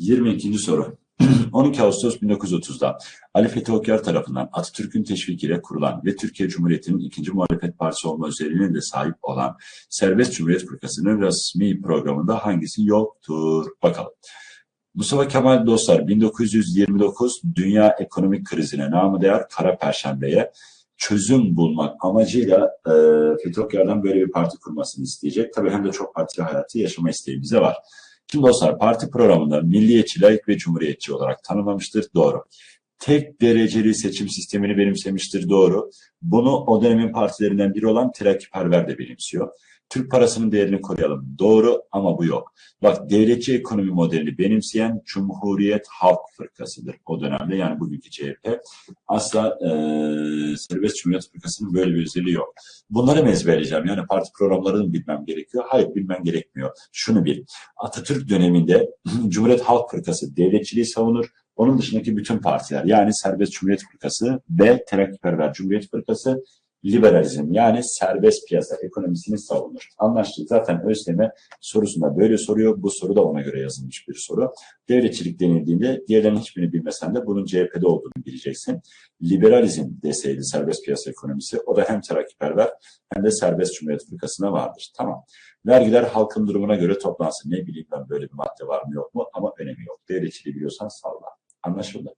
22. soru. 12 Ağustos 1930'da Ali Fethi Okyar tarafından Atatürk'ün teşvikiyle kurulan ve Türkiye Cumhuriyeti'nin ikinci muhalefet partisi olma özelliğine de sahip olan Serbest Cumhuriyet Fırkası'nın resmi programında hangisi yoktur? Bakalım. Mustafa Kemal Dostlar 1929 dünya ekonomik krizine namı değer Kara Perşembe'ye çözüm bulmak amacıyla e, Fethi Okyar'dan böyle bir parti kurmasını isteyecek. Tabii hem de çok partili hayatı yaşama isteğimiz de var. Şimdi dostlar parti programında milliyetçi, layık ve cumhuriyetçi olarak tanımlamıştır. Doğru. Tek dereceli seçim sistemini benimsemiştir. Doğru. Bunu o dönemin partilerinden biri olan Terakkiperver de benimsiyor. Türk parasının değerini koruyalım. Doğru ama bu yok. Bak devletçi ekonomi modelini benimseyen Cumhuriyet Halk Fırkası'dır o dönemde yani bugünkü CHP. Asla e, Serbest Cumhuriyet Fırkası'nın böyle bir özelliği yok. Bunları mı ezberleyeceğim? Yani parti programlarını bilmem gerekiyor? Hayır bilmem gerekmiyor. Şunu bil. Atatürk döneminde Cumhuriyet Halk Fırkası devletçiliği savunur. Onun dışındaki bütün partiler yani Serbest Cumhuriyet Fırkası ve Terakkiperver Cumhuriyet Fırkası liberalizm yani serbest piyasa ekonomisini savunur. Anlaştık. Zaten ÖSYM sorusunda böyle soruyor. Bu soru da ona göre yazılmış bir soru. Devletçilik denildiğinde diğerlerinin hiçbirini bilmesen de bunun CHP'de olduğunu bileceksin. Liberalizm deseydi serbest piyasa ekonomisi o da hem terakkiperver hem de serbest cumhuriyet fırkasına vardır. Tamam. Vergiler halkın durumuna göre toplansın. Ne bileyim ben böyle bir madde var mı yok mu ama önemi yok. Devletçiliği biliyorsan salla. Anlaşıldı.